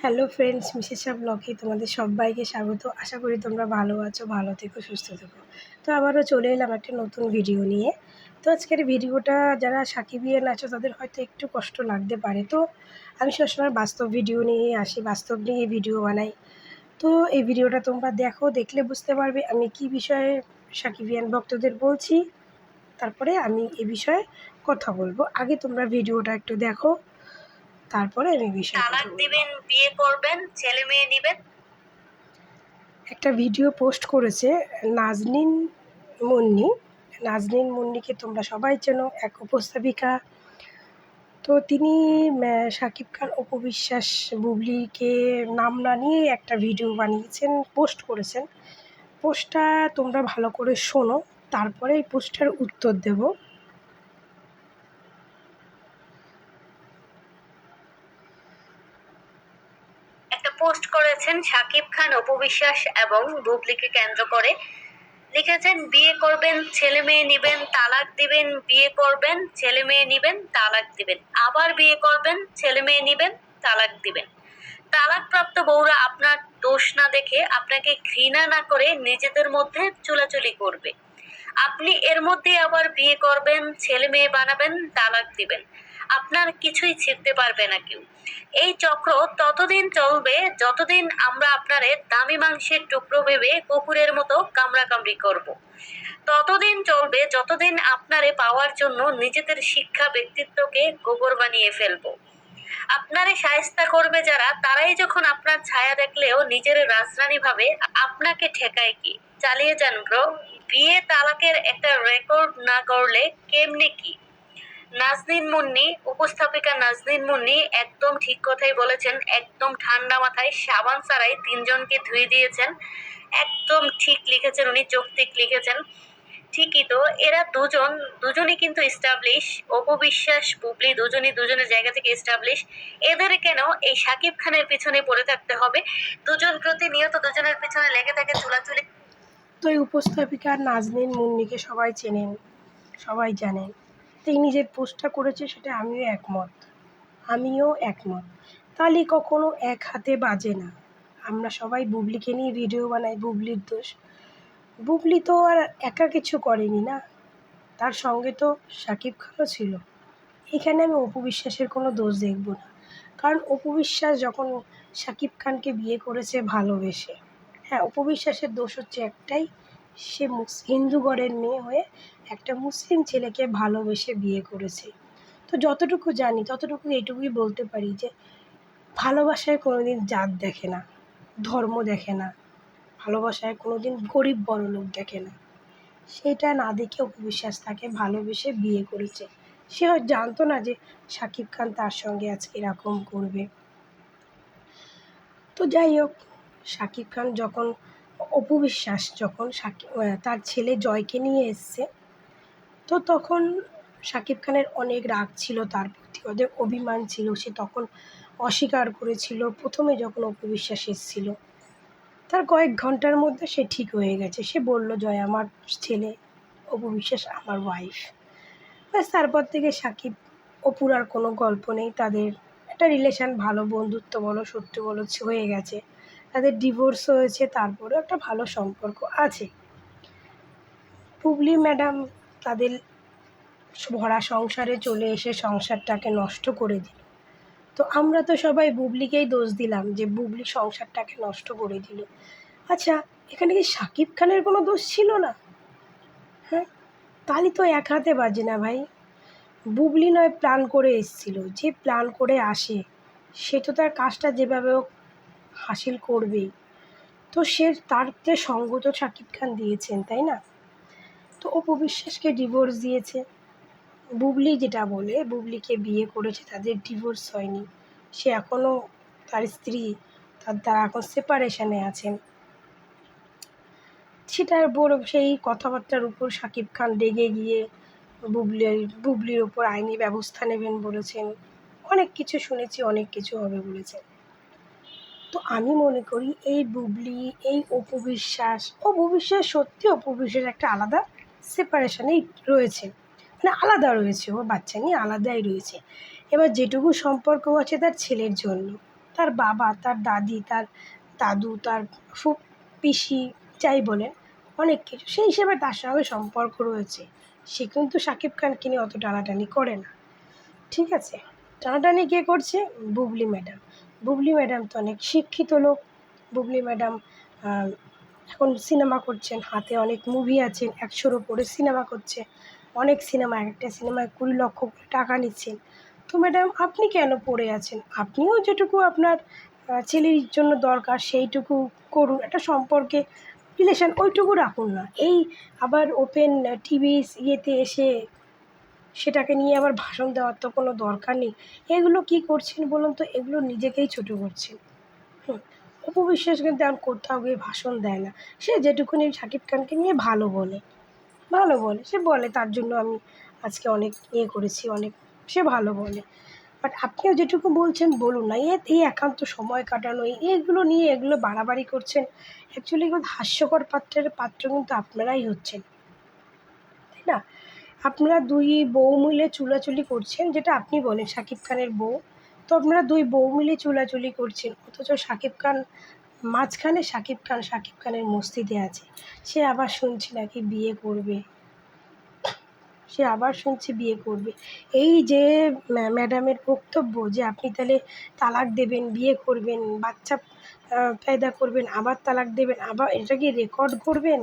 Hello friends মিশেষা ব্লগে তোমাদের সবাইকে স্বাগত। আশা করি তোমরা ভালো আছো, ভালো থেকো, সুস্থ থেকো। তো আবারও চলে এলাম একটা নতুন ভিডিও নিয়ে। তো আজকের ভিডিওটা যারা সাকিবিয়ান আছো, তাদের হয়তো একটু কষ্ট লাগতে পারে। তো আমি সবসময় বাস্তব ভিডিও নিয়ে আসি, বাস্তব নিয়ে ভিডিও বানাই। তো এই ভিডিওটা তোমরা দেখো, দেখলে বুঝতে পারবে আমি কি বিষয়ে সাকিবিয়ান ভক্তদের বলছি। তারপরে আমি এ বিষয়ে কথা বলব। আগে তোমরা ভিডিওটা একটু দেখো। তারপরে কথা তালাক দিবেন বিয়ে করবেন ছেলে মেয়ে নেবেন? একটা ভিডিও পোস্ট করেছে নাজনীন মুন্নি। নাজনীন মুন্নিকে তোমরা সবাই চেনো এক উপস্থাপিকা। তো তিনি শাকিব খান অপবিশ্বাস বুবলিকে নাম না নিয়ে একটা ভিডিও বানিয়েছেন পোস্ট করেছেন। পোস্টটা তোমরা ভালো করে শোনো তারপরে এই পোস্টটার উত্তর দেব একটা পোস্ট করেছেন সাকিব খান অপবিশ্বাস এবং বুবলিকে কেন্দ্র করে। লিখেছেন, বিয়ে করবেন, ছেলে মেয়ে নিবেন, তালাক দিবেন, বিয়ে করবেন, ছেলে মেয়ে নিবেন, তালাক দিবেন। আবার বিয়ে করবেন, ছেলে মেয়ে নিবেন, তালাক দিবেন। তালাকপ্রাপ্ত বউরা আপনার দোষ না দেখে আপনাকে ঘৃণা না করে নিজেদের মধ্যে চুলাচুলি করবে। আপনি এর মধ্যে আবার বিয়ে করবেন, ছেলে মেয়ে বানাবেন, তালাক দিবেন। আপনার কিছুই ছিঁড়তে পারবে না কেউ। এই চক্র ততদিন চলবে যতদিন আমরা আপনারে দামি মাংসের টুকরো ভেবে কুকুরের মতো কামড়াকামড়ি করব। ততদিন চলবে যতদিন আপনারে পাওয়ার জন্য নিজেদের শিক্ষা ব্যক্তিত্বকে গোবর বানিয়ে ফেলব। আপনারে সায়স্তা করবে যারা, তারাই যখন আপনার ছায়া দেখলেও নিজের রাজধানী ভাবে আপনাকে ঠেকায় কি? চালিয়ে যান ব্রো বিয়ে তালাকের একটা রেকর্ড না করলে কেমনে কি? নাজনীন মুন্নি, উপস্থাপিকা নাজনীন মুন্নি একদম ঠিক কথাই বলেছেন, একদম ঠান্ডা মাথায় সাবান ছাড়াই তিনজনকে ধুয়ে দিয়েছেন। একদম ঠিক লিখেছেন উনি, যৌক্তিক লিখেছেন। ঠিকই তো, এরা দুজন, দুজনই কিন্তু এস্টাবলিশ অপবিশ্বাস বুবলি দুজনই দুজনের জায়গা থেকে এস্টাবলিশ এদের কেন এই সাকিব খানের পিছনে পড়ে থাকতে হবে? দুজন প্রতিনিয়ত দুজনের পিছনে লেগে থাকে চুলাচুলি। তো এই উপস্থাপিকা নাজনীন মুন্নিকে সবাই চেনেন, সবাই জানেন। তিনি যে পোস্টটা করেছে সেটা আমিও একমত। আমিও একমত। তালি কখনো এক হাতে বাজে না। আমরা সবাই বুবলিকে নিয়ে ভিডিও বানাই, বুবলির দোষ। বুবলি তো আর একা কিছু করেনি না। তার সঙ্গে তো সাকিব খানও ছিল। এখানে আমি অপবিশ্বাসের কোনো দোষ দেখব না। কারণ অপবিশ্বাস যখন সাকিব খানকে বিয়ে করেছে ভালোবেসে হ্যাঁ অপবিশ্বাসের দোষ হচ্ছে একটাই, সে হিন্দু ঘরের মেয়ে হয়ে একটা মুসলিম ছেলেকে ভালোবেসে বিয়ে করেছে। তো যতটুকু জানি, ততটুকু এটুকুই বলতে পারি যে, ভালোবাসায় কোনোদিন জাত দেখে না, ধর্ম দেখে না, ভালোবাসায় কোনোদিন গরিব বড় লোক দেখে না। সেটা না দেখে অপবিশ্বাস তাকে ভালোবেসে বিয়ে করেছে। সে হয়তো জানতো না যে শাকিব খান তার সঙ্গে আজকে এরকম করবে। তো যাই হোক শাকিব খান যখন অপবিশ্বাস, যখন তার ছেলে জয়কে নিয়ে এসছে তো তখন শাকিব খানের অনেক রাগ ছিল তার প্রতি, ওদের অভিমান ছিল, সে তখন অস্বীকার করেছিল, প্রথমে যখন অপবিশ্বাস এসেছিল, তার কয়েক ঘণ্টার মধ্যে সে ঠিক হয়ে গেছে। সে বলল, জয় আমার ছেলে, অপবিশ্বাস আমার ওয়াইফ ব্যাস, তারপর থেকে সাকিব অপুর আর কোনো গল্প নেই। তাদের একটা রিলেশান ভালো বন্ধুত্ব বলো সত্যি বলো হয়ে গেছে। তাদের ডিভোর্স হয়েছে, তারপরেও একটা ভালো সম্পর্ক আছে। পুবলি ম্যাডাম তাদের ভরা সংসারে চলে এসে সংসারটাকে নষ্ট করে দিল। তো আমরা তো সবাই বুবলিকেই দোষ দিলাম যে বুবলি সংসারটাকে নষ্ট করে দিল। আচ্ছা এখানে কি সাকিব খানের কোনো দোষ ছিল না? হ্যাঁ তাহলে তো এক হাতে বাজে না ভাই। বুবলি নয়, প্ল্যান করে এসেছিল। যে প্ল্যান করে আসে, সে তো তার কাজটা যেভাবে হোক হাসিল করবেই। তো সে তার সঙ্গ তো শাকিব খান দিয়েছেন, তাই না? তো অপু বিশ্বাসকে ডিভোর্স দিয়েছে। বুবলি যেটা বলে, বুবলিকে বিয়ে করেছে, তাদের ডিভোর্স হয়নি। সে এখনও তার স্ত্রী, তার তারা এখন সেপারেশনে আছেন। সেটার উপর সেই কথাবার্তার উপর শাকিব খান রেগে গিয়ে বুবলির বুবলির ওপর আইনি ব্যবস্থা নেবেন বলেছেন। অনেক কিছু শুনেছি, অনেক কিছু হবে বলেছেন। তো আমি মনে করি এই বুবলি, এই অপবিশ্বাস অপবিশ্বাস সত্যি অপবিশ্বাস একটা আলাদা সেপারেশনেই রয়েছে। মানে আলাদা রয়েছে, ও বাচ্চা নিয়ে আলাদাই রয়েছে। এবার যেটুকু সম্পর্ক আছে তার ছেলের জন্য। তার বাবা, তার দাদি, তার দাদু, তার ফুপ, পিসি, যাই বলেন, অনেক কিছু। সেই হিসেবে তার সঙ্গে সম্পর্ক রয়েছে। সে কিন্তু শাকিব খানকে নিয়ে অত টানাটানি করে না। ঠিক আছে? টানাটানি কে করছে? বুবলি ম্যাডাম। বুবলি ম্যাডাম তো অনেক শিক্ষিত লোক। বুবলি ম্যাডাম এখন সিনেমা করছেন, হাতে অনেক মুভি আছেন একশোর ওপরে সিনেমা করছে, অনেক সিনেমা, একটা সিনেমায় কুড়ি লক্ষ করে টাকা নিচ্ছেন। তো ম্যাডাম আপনি কেন পড়ে আছেন? আপনিও যেটুকু আপনার ছেলের জন্য দরকার সেইটুকু করুন, একটা সম্পর্কে রিলেশন ওইটুকু রাখুন না। এই আবার ওপেন টিভি ইয়েতে এসে সেটাকে নিয়ে আবার ভাষণ দেওয়ার তো কোনো দরকার নেই। এগুলো কি করছেন বলুন তো? এগুলো নিজেকেই ছোটো করছেন। হুম। অপু বিশ্বাস কিন্তু আর কোথাও গিয়ে ভাষণ দেয় না। সে যেটুকুনি শাকিব খানকে নিয়ে ভালো বলে ভালো বলে, সে বলে, তার জন্য আমি আজকে অনেক ইয়ে করেছি, অনেক, সে ভালো বলে। বাট আপনিও যেটুকু বলছেন, বলুন না, এ, এই একান্ত সময় কাটানো, এই- এগুলো নিয়ে এগুলো বাড়াবাড়ি করছেন অ্যাকচুয়ালি এগুলো হাস্যকর পাত্রের পাত্র কিন্তু আপনারাই হচ্ছেন। তাই না? আপনারা দুই বউ মিলে চুলাচুলি করছেন, যেটা আপনি বলেন শাকিব খানের বউ। তো আপনারা দুই বউ মিলে চুলাচুলি করছেন, অথচ সাকিব খান মাঝখানে শাকিব খান শাকিব খানের মস্তিতে আছে। সে আবার শুনছি নাকি বিয়ে করবে। সে আবার শুনছি বিয়ে করবে। এই যে ম্যাডামের বক্তব্য যে আপনি তাহলে তালাক দেবেন, বিয়ে করবেন, বাচ্চা পয়দা করবেন, আবার তালাক দেবেন, আবার এটা কি রেকর্ড করবেন?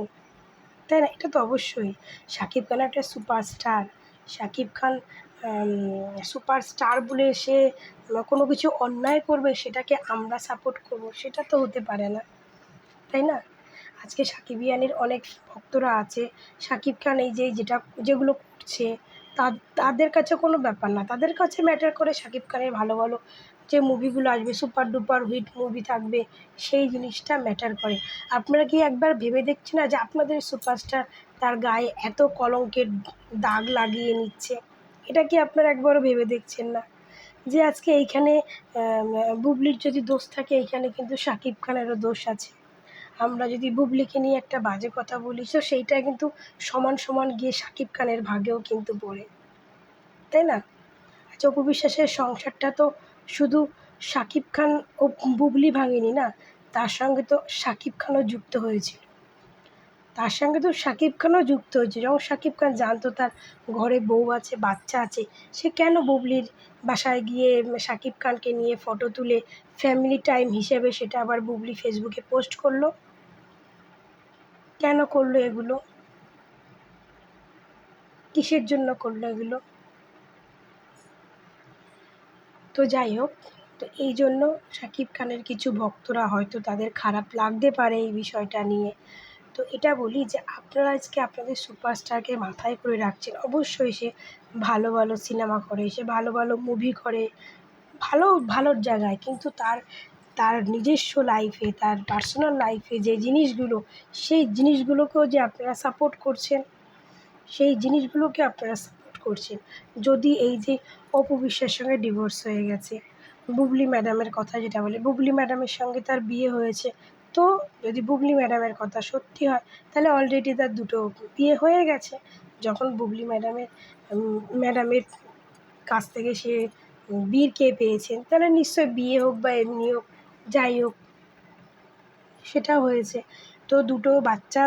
তাই না? এটা তো অবশ্যই। সাকিব খান একটা সুপারস্টার সাকিব খান সুপারস্টার বলে সে কোনো কিছু অন্যায় করবে, সেটাকে আমরা সাপোর্ট করব, সেটা তো হতে পারে না। তাই না? আজকে সাকিবিয়ানের অনেক ভক্তরা আছে। শাকিব খান এই যে যেটা, যেগুলো করছে, তা- তাদের কাছে কোনো ব্যাপার না। তাদের কাছে ম্যাটার করে শাকিব খানের ভালো ভালো যে মুভিগুলো আসবে সুপার ডুপার হিট মুভি থাকবে, সেই জিনিসটা ম্যাটার করে। আপনারা কি একবার ভেবে দেখছেন না যে আপনাদের সুপারস্টার তার গায়ে এত কলঙ্কের দাগ লাগিয়ে নিচ্ছে? এটা কি আপনারা একবারও ভেবে দেখছেন না? যে আজকে এইখানে বুবলির যদি দোষ থাকে, এইখানে কিন্তু শাকিব খানেরও দোষ আছে। আমরা যদি বুবলিকে নিয়ে একটা বাজে কথা বলি, তো সেইটা কিন্তু সমান সমান গিয়ে শাকিব খানের ভাগেও কিন্তু পড়ে। তাই না? আচ্ছা বিশ্বাসের সংসারটা তো শুধু শাকিব খান ও বুবলি ভাঙেনি না, তার সঙ্গে তো শাকিব খানও যুক্ত হয়েছিল। তার সঙ্গে তো শাকিব খানও যুক্ত হয়েছে। যখন শাকিব খান জানতো তার ঘরে বউ আছে, বাচ্চা আছে, সে কেন বুবলির বাসায় গিয়ে শাকিব খানকে নিয়ে ফটো তুলে ফ্যামিলি টাইম হিসেবে সেটা আবার বুবলি ফেসবুকে পোস্ট করল? কেন করল এগুলো? কিসের জন্য করল এগুলো? তো যাই হোক, তো এই জন্য শাকিব খানের কিছু ভক্তরা হয়তো তাদের খারাপ লাগতে পারে এই বিষয়টা নিয়ে। তো এটা বলি যে আপনারা আজকে আপনাদের সুপারস্টারকে মাথায় করে রাখছেন। অবশ্যই সে ভালো ভালো সিনেমা করে, সে ভালো ভালো মুভি করে, ভালো ভালোর জায়গায়। কিন্তু তার তার নিজস্ব লাইফে তার পার্সোনাল লাইফে যে জিনিসগুলো, সেই জিনিসগুলোকেও যে আপনারা সাপোর্ট করছেন, সেই জিনিসগুলোকে আপনারা সাপোর্ট করছেন। যদি এই যে অপু বিশ্বাসের সঙ্গে ডিভোর্স হয়ে গেছে, বুবলি ম্যাডামের কথা যেটা বলে, বুবলি ম্যাডামের সঙ্গে তার বিয়ে হয়েছে তো যদি বুবলি ম্যাডামের কথা সত্যি হয়, তাহলে অলরেডি তার দুটো বিয়ে হয়ে গেছে। যখন বুবলি ম্যাডামের ম্যাডামের কাছ থেকে সে বীর কে পেয়েছেন, তাহলে নিশ্চয়ই বিয়ে হোক বা এমনি হোক, যাই হোক সেটা হয়েছে। তো দুটো বাচ্চা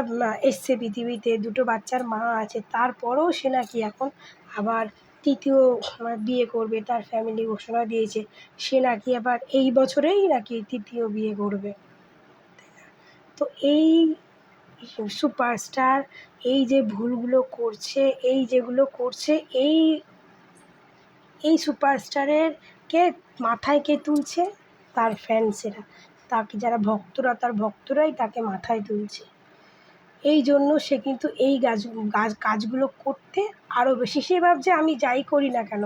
এসছে পৃথিবীতে, দুটো বাচ্চার মা আছে, তারপরেও সে নাকি এখন আবার তৃতীয় বিয়ে করবে, তার ফ্যামিলি ঘোষণা দিয়েছে। সে নাকি আবার এই বছরেই নাকি তৃতীয় বিয়ে করবে। তো এই সুপারস্টার, এই যে ভুলগুলো করছে, এই যেগুলো করছে, এই এই সুপারস্টারের কে মাথায় কে তুলছে? তার ফ্যান্সেরা তাকে যারা ভক্তরা, তার ভক্তরাই তাকে মাথায় তুলছে। এই জন্য সে কিন্তু এই গাছ গাছ, কাজগুলো করতে আরও বেশি। সে ভাবছে, আমি যাই করি না কেন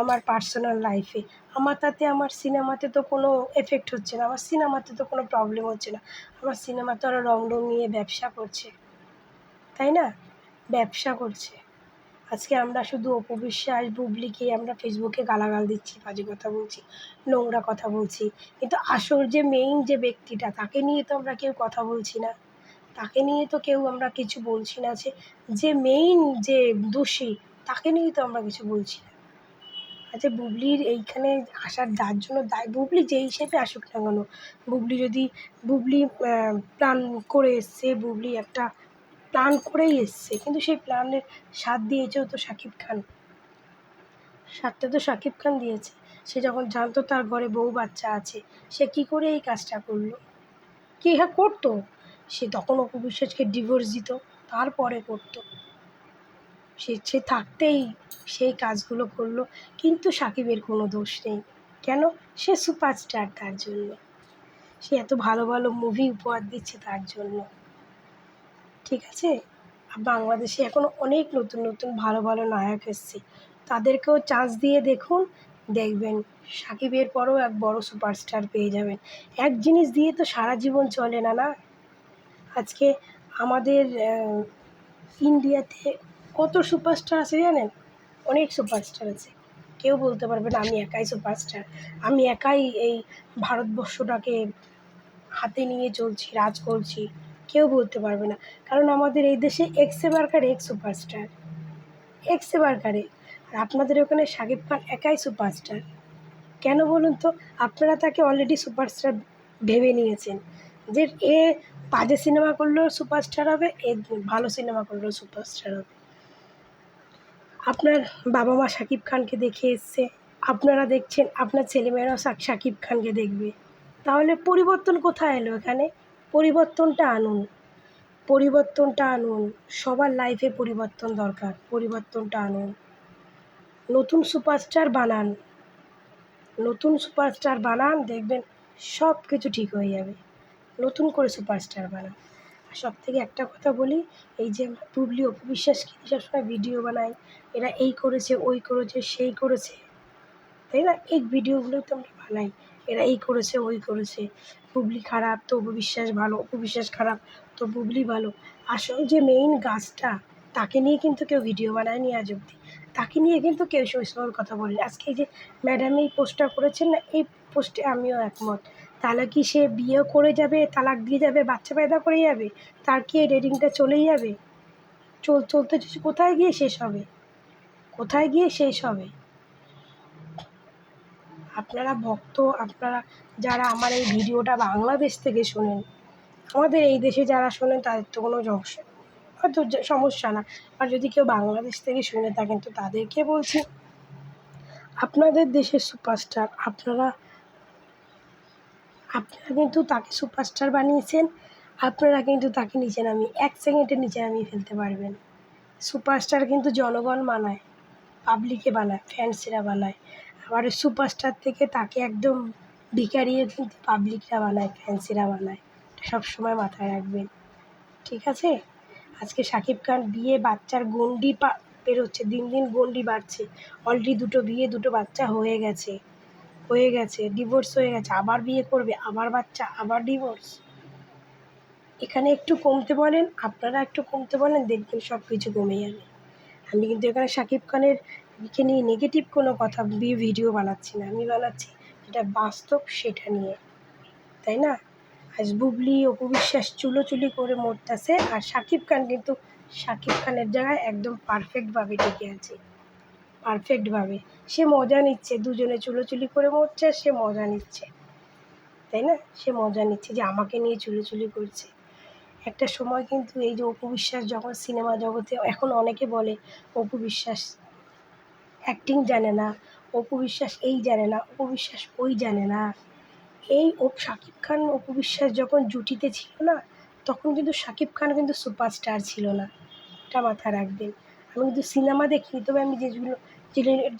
আমার পার্সোনাল লাইফে আমার তাতে আমার সিনেমাতে তো কোনো এফেক্ট হচ্ছে না, আমার সিনেমাতে তো কোনো প্রবলেম হচ্ছে না। আমার সিনেমাতে ওরা রং রং নিয়ে ব্যবসা করছে, তাই না? ব্যবসা করছে। আজকে আমরা শুধু অপু বিশ্বাস, বুবলিকে আমরা ফেসবুকে গালাগাল দিচ্ছি, বাজে কথা বলছি, নোংরা কথা বলছি। কিন্তু আসল যে মেইন যে ব্যক্তিটা, তাকে নিয়ে তো আমরা কেউ কথা বলছি না। তাকে নিয়ে তো কেউ আমরা কিছু বলছি না যে যে মেইন যে দোষী, তাকে নিয়ে তো আমরা কিছু বলছি না। আচ্ছা বুবলির এইখানে আসার যার জন্য দায়, বুবলি যেই হিসেবে আসুক না কেন, বুবলি যদি, বুবলি প্ল্যান করে এসছে, বুবলি একটা প্ল্যান করেই এসছে, কিন্তু সেই প্ল্যানের সাথ দিয়েছেও তো শাকিব খান। সাথটা তো শাকিব খান দিয়েছে। সে যখন জানতো তার ঘরে বউ বাচ্চা আছে, সে কী করে এই কাজটা করল? কি হ্যাঁ করতো। সে তখন অপু বিশ্বাসকে ডিভোর্স দিত, তারপরে করতো। সে সে থাকতেই সেই কাজগুলো করল, কিন্তু সাকিবের কোনো দোষ নেই। কেন? সে সুপারস্টার তার জন্য। সে এত ভালো ভালো মুভি উপহার দিচ্ছে তার জন্য। ঠিক আছে? আর বাংলাদেশে এখন অনেক নতুন নতুন, ভালো ভালো নায়ক এসছে। তাদেরকেও চান্স দিয়ে দেখুন, দেখবেন। সাকিবের পরও এক বড় সুপারস্টার পেয়ে যাবেন। এক জিনিস দিয়ে তো সারা জীবন চলে না না? আজকে আমাদের ইন্ডিয়াতে কত সুপারস্টার আছে জানেন? অনেক সুপারস্টার আছে। কেউ বলতে পারবে না আমি একাই সুপারস্টার। আমি একাই এই ভারতবর্ষটাকে হাতে নিয়ে চলছি, রাজ করছি। কেউ বলতে পারবে না। কারণ আমাদের এই দেশে এক্সে বার্কার এক সুপারস্টার। এক্সে বার্কারে আর আপনাদের ওখানে শাকিব খান একাই সুপারস্টার। কেন বলুন তো? আপনারা তাকে অলরেডি সুপারস্টার ভেবে নিয়েছেন। যে এ বাজে সিনেমা করলেও সুপারস্টার হবে, এ ভালো সিনেমা করলেও সুপারস্টার হবে। আপনার বাবা মা শাকিব খানকে দেখে এসছে, আপনারা দেখছেন, আপনার ছেলেমেয়েরাও শাকিব খানকে দেখবে। তাহলে পরিবর্তন কোথায় এলো এখানে? পরিবর্তনটা আনুন পরিবর্তনটা আনুন, সবার লাইফে পরিবর্তন দরকার, পরিবর্তনটা আনুন। নতুন সুপারস্টার বানান, নতুন সুপারস্টার বানান, দেখবেন সব কিছু ঠিক হয়ে যাবে। নতুন করে সুপারস্টার বানান আর সব থেকে একটা কথা বলি, এই যে বুবলি অপু বিশ্বাসকে সবসময় ভিডিও বানায় এরা এই করেছে, ওই করেছে, সেই করেছে, তাই না? এই ভিডিওগুলোই তো আমরা বানাই, এরা এই করেছে, ওই করেছে। বুবলি খারাপ, তো অপু বিশ্বাস ভালো অপু বিশ্বাস খারাপ, তো বুবলি ভালো। আসল যে মেইন গাছটা, তাকে নিয়ে কিন্তু কেউ ভিডিও বানায়নি আজ অব্দি তাকে নিয়ে কিন্তু কেউ সময় কথা বলেনি। আজকে এই যে ম্যাডাম এই পোস্টটা করেছেন না, এই পোস্টে আমিও একমত। তাহলে কি সে বিয়ে করে যাবে? তালাক দিয়ে যাবে? বাচ্চা পয়দা করে যাবে? তার কি এই রেটিংটা চলেই যাবে? চল, চলতে কোথায় গিয়ে শেষ হবে? কোথায় গিয়ে শেষ হবে? আপনারা ভক্ত, আপনারা যারা আমার এই ভিডিওটা বাংলাদেশ থেকে শোনেন, আমাদের এই দেশে যারা শোনেন, তাদের তো কোনো হয়তো সমস্যা না। আর যদি কেউ বাংলাদেশ থেকে শুনে থাকেন, তো তাদেরকে বলছি, আপনাদের দেশের সুপারস্টার আপনারা আপনারা কিন্তু তাকে সুপারস্টার বানিয়েছেন। আপনারা কিন্তু তাকে নিচে নামিয়ে, এক সেকেন্ডের নিচে নামিয়ে ফেলতে পারবেন। সুপারস্টার কিন্তু জনগণ বানায় পাবলিকে বানায় ফ্যান্সেরা বানায়। আবার সুপারস্টার থেকে তাকে একদম ভিকারিয়ে কিন্তু পাবলিকরা বানায় ফ্যান্সিরা বানায়। এটা সবসময় মাথায় রাখবেন। ঠিক আছে? আজকে শাকিব খান বিয়ে, বাচ্চার গন্ডি পা বেরোচ্ছে, দিন দিন গন্ডি বাড়ছে। অলরেডি দুটো বিয়ে, দুটো বাচ্চা হয়ে গেছে। হয়ে গেছে ডিভোর্স হয়ে গেছে, আবার বিয়ে করবে, আবার বাচ্চা, আবার ডিভোর্স এখানে একটু কমতে বলেন, আপনারা একটু কমতে বলেন, দেখবেন সব কিছু কমে যাবে। আমি কিন্তু এখানে শাকিব খানের কে নিয়ে নেগেটিভ কোনো কথা ভিডিও বানাচ্ছি না। আমি বানাচ্ছি যেটা বাস্তব সেটা নিয়ে। তাই না? আজ বুবলি, অপু বিশ্বাস চুলোচুলি করে মরতেছে, আর শাকিব খান কিন্তু, শাকিব খানের জায়গায় একদম পারফেক্টভাবে টিকে আছে। পারফেক্টভাবে সে মজা নিচ্ছে, দুজনে চুলোচুলি করে মরছে আর সে মজা নিচ্ছে। তাই না? সে মজা নিচ্ছে যে আমাকে নিয়ে চুলোচুলি করছে। একটা সময় কিন্তু এই যে অপু বিশ্বাস যখন সিনেমা জগতে, এখন অনেকে বলে অপু বিশ্বাস অ্যাক্টিং জানে না, অপু বিশ্বাস এই জানে না, অপু বিশ্বাস ওই জানে না। এই ও শাকিব খান, অপু বিশ্বাস যখন জুটিতে ছিল না, তখন কিন্তু শাকিব খান কিন্তু সুপারস্টার ছিল না। এটা মাথায় রাখবেন। আমি কিন্তু সিনেমা দেখিনি তবে আমি যেগুলো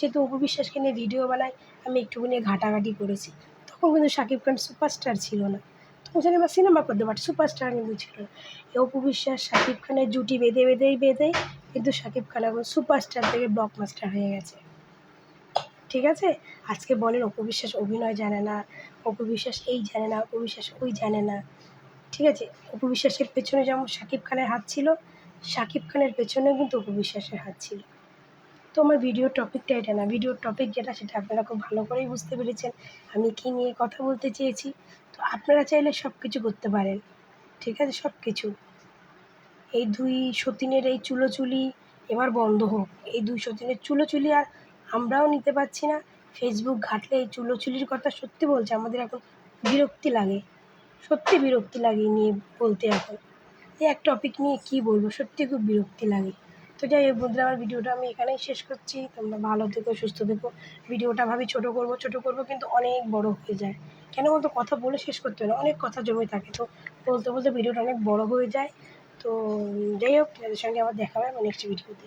যেহেতু অপু বিশ্বাসকে নিয়ে ভিডিও বানাই, আমি একটুখানি ঘাটাঘাটি করেছি। তখন কিন্তু শাকিব খান সুপারস্টার ছিল না। তখন সিনেমা সিনেমা করতে পারত সুপারস্টার কিন্তু ছিল না। এই অপু বিশ্বাস, শাকিব খানের জুটি বেঁধে বেঁধেই বেঁধে, কিন্তু শাকিব খান এখন সুপারস্টার থেকে ব্লকমাস্টার হয়ে গেছে। ঠিক আছে? আজকে বলেন, অপু বিশ্বাস অভিনয় জানে না, অপু বিশ্বাস এই জানে না, অপু বিশ্বাস ওই জানে না। ঠিক আছে? অপু বিশ্বাসের পেছনে যেমন শাকিব খানের হাত ছিল শাকিব খানের পেছনেও কিন্তু অপু বিশ্বাসের হাত ছিল। তো আমার ভিডিওর টপিকটা এটা না ভিডিওর টপিক যেটা সেটা আপনারা খুব ভালো করেই বুঝতে পেরেছেন, আমি কী নিয়ে কথা বলতে চেয়েছি। তো আপনারা চাইলে সব কিছু করতে পারেন, ঠিক আছে? সব কিছু এই দুই সতীনের এই চুলোচুলি এবার বন্ধ হোক। এই দুই সতীনের চুলোচুলি আর আমরাও নিতে পারছি না। ফেসবুক ঘাটলে এই চুলোচুলির কথা সত্যি বলছে, আমাদের এখন বিরক্তি লাগে। সত্যি বিরক্তি লাগে নিয়ে বলতে এখন। এক টপিক নিয়ে কি বলব? সত্যি খুব বিরক্তি লাগে। তো যাই হোক বন্ধুরা, আমার ভিডিওটা আমি এখানেই শেষ করছি। তোমরা ভালো থেকো, সুস্থ থেকো। ভিডিওটা ভাবি ছোট করব ছোট করব কিন্তু অনেক বড় হয়ে যায়। কেন বলতো? কথা বলে শেষ করতে হয় না। অনেক কথা জমে থাকে। তো বলতে বলতে ভিডিওটা অনেক বড় হয়ে যায়। তো যাই হোক, তোমাদের সঙ্গে আবার দেখা হবে আমার নেক্সট ভিডিওতে